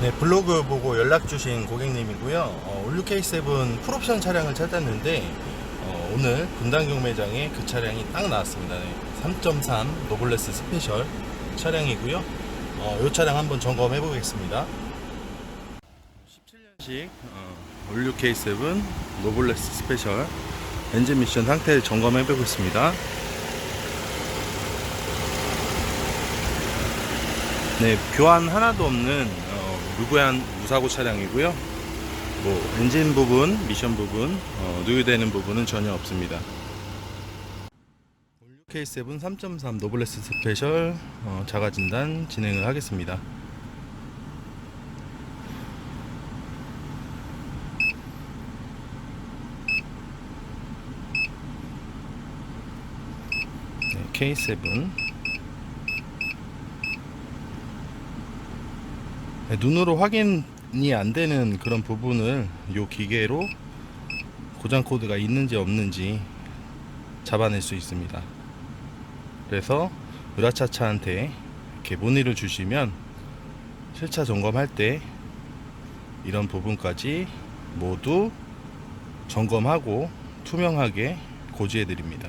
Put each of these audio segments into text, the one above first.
네, 블로그 보고 연락 주신 고객님이고요. 어, 올류 K7 풀옵션 차량을 찾았는데 어, 오늘 분당 경매장에 그 차량이 딱 나왔습니다. 네, 3.3 노블레스 스페셜 차량이고요. 어, 이 차량 한번 점검해 보겠습니다. 17년식 어, 올류 K7 노블레스 스페셜 엔진 미션 상태를 점검해 보겠습니다. 네, 교환 하나도 없는 어, 무교한 무사고 차량이고요. 뭐 엔진 부분, 미션 부분, 어, 누유되는 부분은 전혀 없습니다. K7 3.3 노블레스 스페셜 어, 자가 진단 진행을 하겠습니다. 네, K7 눈으로 확인이 안 되는 그런 부분을 이 기계로 고장 코드가 있는지 없는지 잡아낼 수 있습니다. 그래서 으라차차한테 이렇게 문의를 주시면 실차 점검할 때 이런 부분까지 모두 점검하고 투명하게 고지해 드립니다.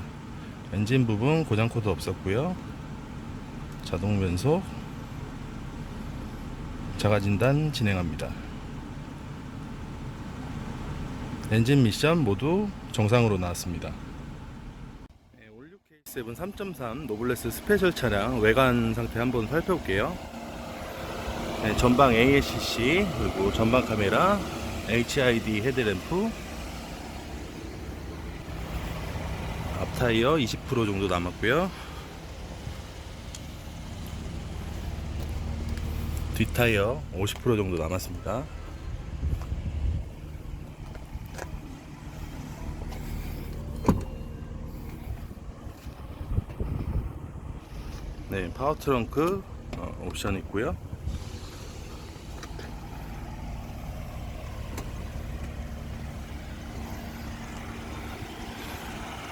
엔진 부분 고장 코드 없었고요. 자동 변속 자가 진단 진행합니다. 엔진 미션 모두 정상으로 나왔습니다. 네, 올류 K7 3.3 노블레스 스페셜 차량 외관 상태 한번 살펴볼게요. 네, 전방 AACC 그리고 전방 카메라 HID 헤드램프 앞 타이어 20% 정도 남았고요. 뒷타이어 50% 정도 남았습니다. 네, 파워 트렁크 어, 옵션 있고요.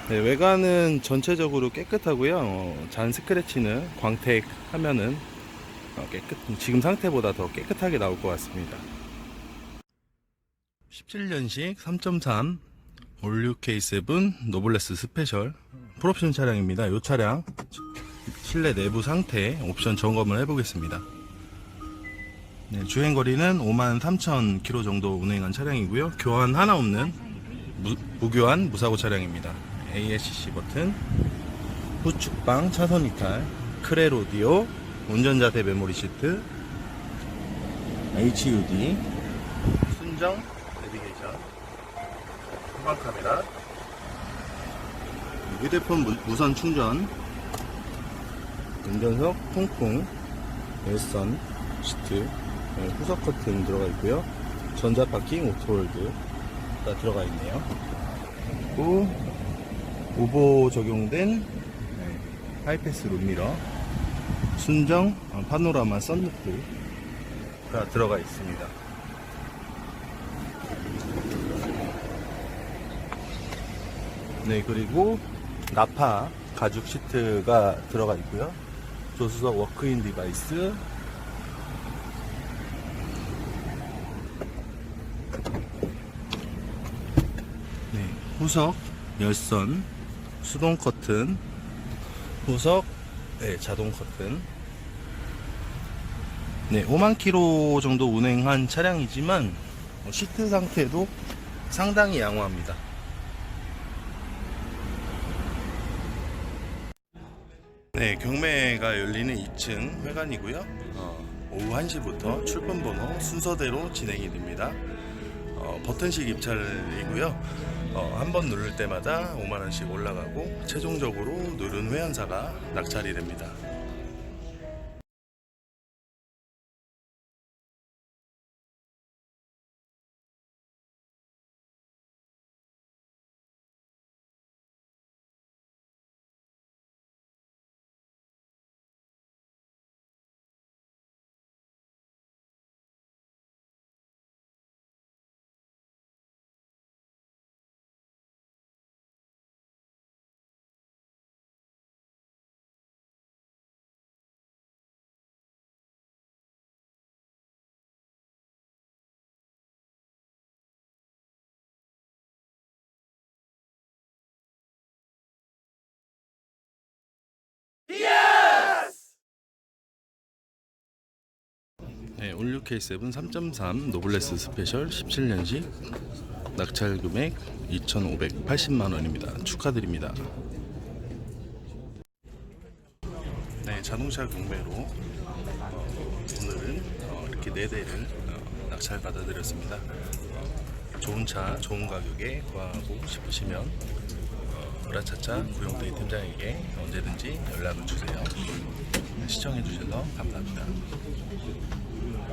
네, 외관은 전체적으로 깨끗하고요. 어, 잔 스크래치는 광택 하면은 어, 깨끗, 지금 상태보다 더 깨끗하게 나올 것 같습니다. 17년식 3.3 올류 K7 노블레스 스페셜 풀옵션 차량입니다. 이 차량 실내 내부 상태 옵션 점검을 해보겠습니다. 네, 주행 거리는 53,000km 정도 운행한 차량이고요. 교환 하나 없는 무, 무교환 무사고 차량입니다. ASC 버튼, 후측방 차선 이탈, 크레로디오, 운전자세 메모리 시트, HUD, 순정 내비게이션, 후방 카메라, 휴대폰 무, 무선 충전, 운전석 통풍, 열선, 시트, 네, 후석 커튼 들어가 있고요. 전자 파킹 오토홀드가 들어가 있네요. 그리고 우보 적용된 네, 하이패스 룸미러, 순정 어, 파노라마 썬루프가 들어가 있습니다. 네, 그리고 나파 가죽 시트가 들어가 있고요. 조수석 워크인 디바이스, 네, 후석 열선, 수동 커튼, 후석 네, 자동 커튼. 네, 5만 킬로 정도 운행한 차량이지만 어, 시트 상태도 상당히 양호합니다. 네, 경매가 열리는 2층 회관이고요. 어, 오후 1시부터 출근 번호 순서대로 진행이 됩니다. 어, 버튼식 입찰이고요. 어, 한번 누를 때마다 5만원씩 올라가고 최종적으로 누른 회원사가 낙찰이 됩니다. 네, 올류 K7 3.3 노블레스 스페셜 17년식 낙찰 금액 2,580만 원입니다. 축하드립니다. 네, 자동차 경매로 어, 오늘은 어, 이렇게 네 대를 어, 낙찰 받아드렸습니다. 어, 좋은 차, 좋은 가격에 구하고 싶으시면 어, 으라차차 구용대리 팀장에게 언제든지 연락을 주세요. 시청해주셔서 감사합니다.